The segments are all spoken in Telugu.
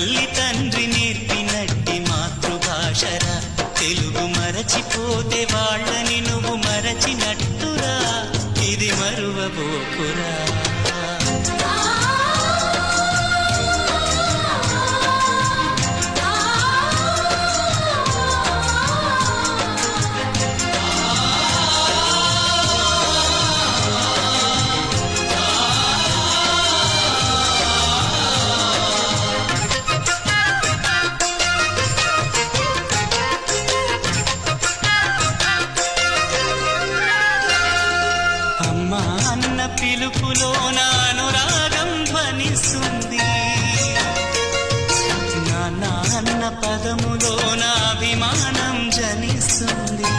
తల్లి తండ్రిని పిలుపులోన అనురాగం ధ్వనిస్తుంది. నాన్న అన్న నా అభిమానం జనిస్తుంది.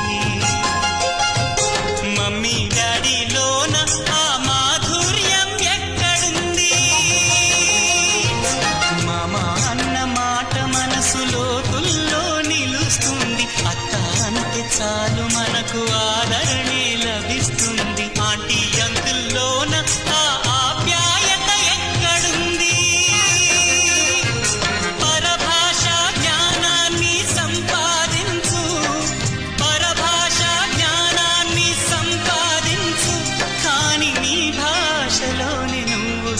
మమ్మీ డాడీలోన ఆ మాధుర్యం ఎక్కడుంది? మామ అన్న మాట మనసులో తుల్లో నిలుస్తుంది. అత్త అంతే చాలు మనకు ఆదరణే